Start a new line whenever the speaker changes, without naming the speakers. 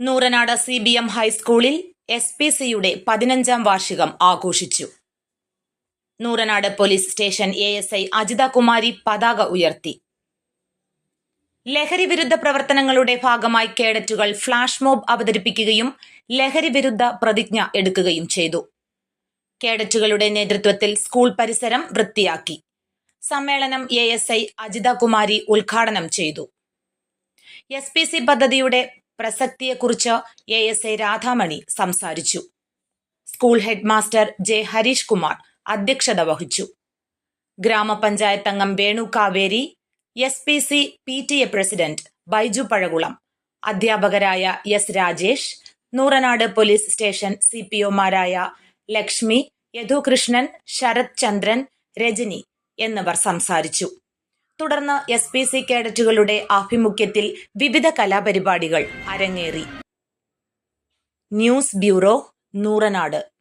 Nooranad C B M ഹൈസ്കൂളിൽ S P സിയുടെ പതിനഞ്ചാം വാർഷികം ആഘോഷിച്ചു. Nooranad police station A S I Ajitha Kumari പതാക ഉയർത്തി. ലഹരി വിരുദ്ധ പ്രവർത്തനങ്ങളുടെ ഭാഗമായി കേഡറ്റുകൾ ഫ്ളാഷ് മോബ് അവതരിപ്പിക്കുകയും ലഹരി വിരുദ്ധ പ്രതിജ്ഞ എടുക്കുകയും ചെയ്തു. കേഡറ്റുകളുടെ നേതൃത്വത്തിൽ സ്കൂൾ പരിസരം വൃത്തിയാക്കി. സമ്മേളനം A S I Ajitha Kumari ഉദ്ഘാടനം ചെയ്തു. എസ് പി സി പദ്ധതിയുടെ പ്രസക്തിയെക്കുറിച്ച് എ എസ് എ രാധാമണി സംസാരിച്ചു. School head master J Harish Kumar അധ്യക്ഷത വഹിച്ചു. ഗ്രാമപഞ്ചായത്ത് അംഗം Venu Kaveri S P C P T A president Baiju Pazhakulam അധ്യാപകരായ S Rajesh Nooranad police station C P ഒമാരായ Lakshmi Yadukrishnan Sarath Chandran Rajani എന്നിവർ സംസാരിച്ചു. തുടർന്ന് എസ് പി സി കേഡറ്റുകളുടെ ആഭിമുഖ്യത്തിൽ വിവിധ കലാപരിപാടികൾ അരങ്ങേറി. News bureau Nooranad.